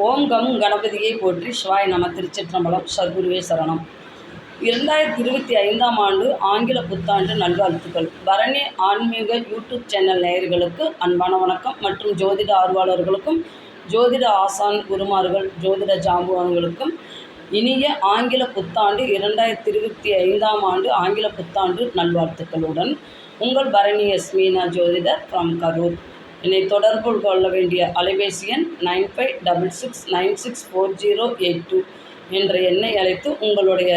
ஓம் come கணபதியை போற்றி சிவாய் நம திருச்சிற்றம்பலம் சர்க்குருவே சரணம். இரண்டாயிரத்தி இருபத்தி ஐந்தாம் ஆண்டு ஆங்கில புத்தாண்டு நல்வாழ்த்துக்கள். பரணி ஆன்மீக யூடியூப் சேனல் நேயர்களுக்கு அன்பான வணக்கம். மற்றும் ஜோதிட ஆர்வலர்களுக்கும் ஜோதிட ஆசான் குருமார்கள் ஜோதிட ஜாம்புவான்களுக்கும் இனிய ஆங்கில புத்தாண்டு இரண்டாயிரத்தி இருபத்தி ஐந்தாம் ஆண்டு ஆங்கில புத்தாண்டு நல்வாழ்த்துக்களுடன் உங்கள் பரணி எஸ்மீனா ஜோதிடர் ஃப்ரம் கரூர். என்னை தொடர்பு கொள்ள வேண்டிய அலைபேசி எண் nine five double six nine six four zero eight two என்ற எண்ணை அழைத்து உங்களுடைய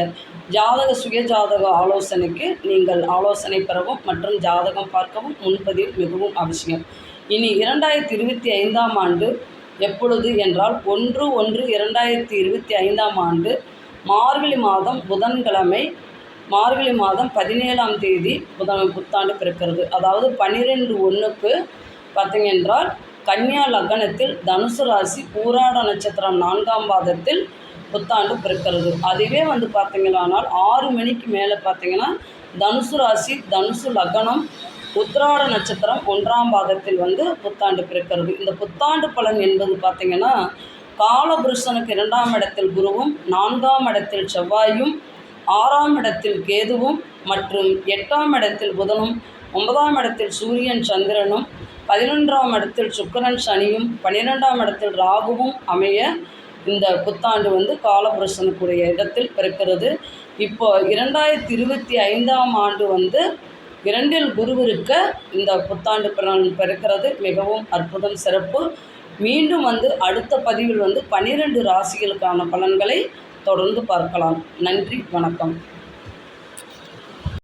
ஜாதக சுய ஜாதக ஆலோசனைக்கு நீங்கள் ஆலோசனை பெறவும் மற்றும் ஜாதகம் பார்க்கவும் முன்பதிவு மிகவும் அவசியம். இனி இரண்டாயிரத்தி இருபத்தி ஐந்தாம் ஆண்டு எப்பொழுது என்றால் ஒன்று ஒன்று இரண்டாயிரத்தி இருபத்தி ஐந்தாம் ஆண்டு மார்கழி மாதம் புதன்கிழமை மார்கழி மாதம் பதினேழாம் தேதி புதன் புத்தாண்டு பிறக்கிறது. அதாவது பன்னிரெண்டு ஒன்றுக்கு பார்த்தீங்க என்றால் கன்னியா லக்னத்தில் தனுசு ராசி பூராட நட்சத்திரம் நான்காம் பாதத்தில் புத்தாண்டு பிறக்கிறது. அதுவே வந்து பார்த்தீங்களானால் ஆறு மணிக்கு மேலே பார்த்தீங்கன்னா தனுசு ராசி தனுசு லக்னம் உத்திராட நட்சத்திரம் ஒன்றாம் பாதத்தில் வந்து புத்தாண்டு பிறக்கிறது. இந்த புத்தாண்டு பலன் என்பது பார்த்திங்கன்னா காலபுருஷனுக்கு இரண்டாம் இடத்தில் குருவும் நான்காம் இடத்தில் செவ்வாயும் ஆறாம் இடத்தில் கேதுவும் மற்றும் எட்டாம் இடத்தில் புதனும் ஒன்பதாம் இடத்தில் சூரியன் சந்திரனும் பதினொன்றாம் இடத்தில் சுக்கரன் சனியும் பன்னிரெண்டாம் இடத்தில் ராகுவும் அமைய இந்த புத்தாண்டு வந்து காலபுருஷனுக்குரிய இடத்தில் பிறக்கிறது. இப்போ இரண்டாயிரத்தி இருபத்தி ஐந்தாம் ஆண்டு வந்து இரண்டில் குருவிருக்க இந்த புத்தாண்டு பிறக்கிறது. மிகவும் அற்புதம் சிறப்பு. மீண்டும் வந்து அடுத்த பதிவில் வந்து பன்னிரெண்டு ராசிகளுக்கான பலன்களை தொடர்ந்து பார்க்கலாம். நன்றி வணக்கம்.